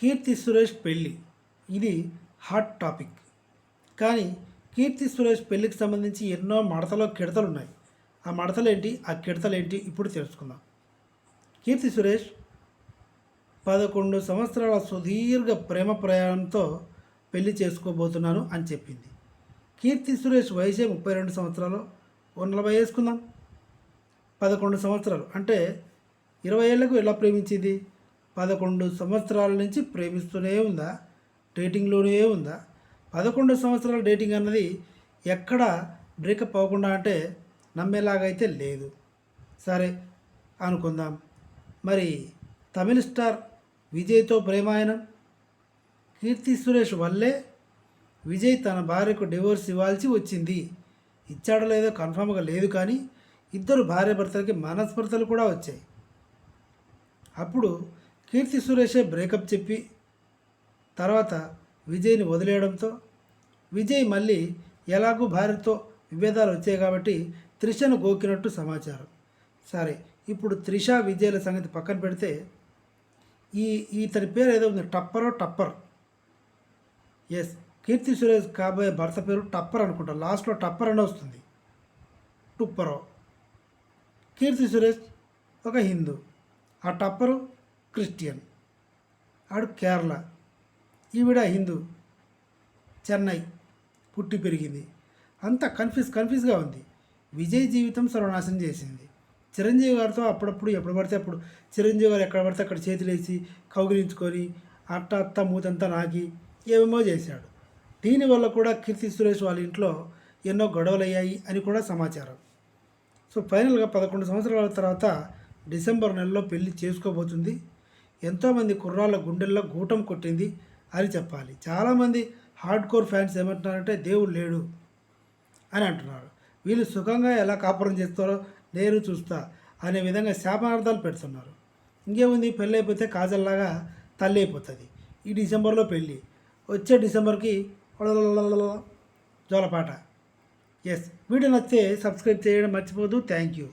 కీర్తి సురేష్ పెళ్ళి. ఇది hot topic. కానీ కీర్తి సురేష్ పెళ్ళికి సంబంధించి ఎన్నో మడతలో కిడతలు ఉన్నాయి ఆ మడతలు ఏంటి ఆ కిడతలు ఏంటి ఇప్పుడు తెలుసుకుందాం. కీర్తి సురేష్ పదకొండు సంవత్సరాల సుదీర్ఘ ప్రేమ ప్రయాణంతో పెళ్ళి చేసుకోబోతున్నాను అని చెప్పింది. కీర్తి సురేష్ వయసే ముప్పై రెండు సంవత్సరాలు. ఓ నలభై వేసుకుందాం పదకొండు సంవత్సరాలు. అంటే ఇరవై ఏళ్ళకు ఎలా ప్రేమించింది? పదకొండు సంవత్సరాల నుంచి ప్రేమిస్తూనే ఉందా? డేటింగ్లోనే ఉందా? పదకొండు సంవత్సరాల డేటింగ్ అన్నది ఎక్కడ బ్రేకప్ అవ్వకుండా అంటే నమ్మేలాగైతే లేదు. సరే అనుకుందాం. మరి తమిళ స్టార్ విజయ్తో ప్రేమాయణం? కీర్తి సురేష్ వల్లే విజయ్ తన భార్యకు డివోర్స్ ఇవ్వాల్సి వచ్చింది. ఇచ్చాడో లేదో కన్ఫామ్గా లేదు కానీ ఇద్దరు భార్య భర్తలకి మనస్పర్ధలు కూడా వచ్చాయి. అప్పుడు కీర్తి సురేషే బ్రేకప్ చెప్పి తర్వాత విజయ్ని వదిలేయడంతో విజయ్ మళ్ళీ ఎలాగూ భార్యతో విభేదాలు వచ్చాయి కాబట్టి త్రిషను గోకినట్టు సమాచారం. సరే ఇప్పుడు త్రిష విజయ్ల సంగతి పక్కన పెడితే ఈ ఇతని పేరు ఏదో ఉంది టప్పరో టప్పర్. ఎస్ కీర్తి సురేష్ కాబోయే భర్త పేరు టప్పర్ అనుకుంటా లాస్ట్లో టప్పర్ అని వస్తుంది. టుప్పరో. కీర్తి సురేష్ ఒక హిందూ. ఆ టప్పరు క్రిస్టియన్. ఆడు కేరళ. ఈవిడ హిందూ. చెన్నై. పుట్టి పెరిగింది. అంతా కన్ఫ్యూజ్ కన్ఫ్యూజ్గా ఉంది. విజయ్ జీవితం సర్వనాశనం చేసింది. చిరంజీవి గారితో అప్పుడప్పుడు ఎప్పుడు పడితే అప్పుడు చిరంజీవి గారు ఎక్కడ పడితే అక్కడ చేతులేసి కౌగిలించుకొని అట్ట అత్త మూతంతా నాకి ఏమేమో చేశాడు. దీనివల్ల కూడా కీర్తి సురేష్ వాళ్ళ ఇంట్లో ఎన్నో గొడవలయ్యాయి అని కూడా సమాచారం. సో ఫైనల్గా పదకొండు సంవత్సరాల తర్వాత డిసెంబర్ నెలలో పెళ్ళి చేసుకోబోతుంది. ఎంతోమంది కుర్రాళ్ళ గుండెల్లో గూటం కొట్టింది అని చెప్పాలి. చాలామంది హార్డ్ కోర్ ఫ్యాన్స్ ఏమంటున్నారంటే దేవుడు లేడు అని అంటున్నారు. వీళ్ళు సుఖంగా ఎలా కాపురం చేస్తారో నేను చూస్తా అనే విధంగా శాపనార్థాలు పెడుతున్నారు. ఇంకేముంది? పెళ్ళి అయిపోతే కాజల్లాగా తల్లి అయిపోతుంది. ఈ డిసెంబర్లో పెళ్ళి. వచ్చే డిసెంబర్కి జోలపాట. ఎస్ వీడియో నచ్చితే సబ్స్క్రైబ్ చేయడం మర్చిపోదు థ్యాంక్ యూ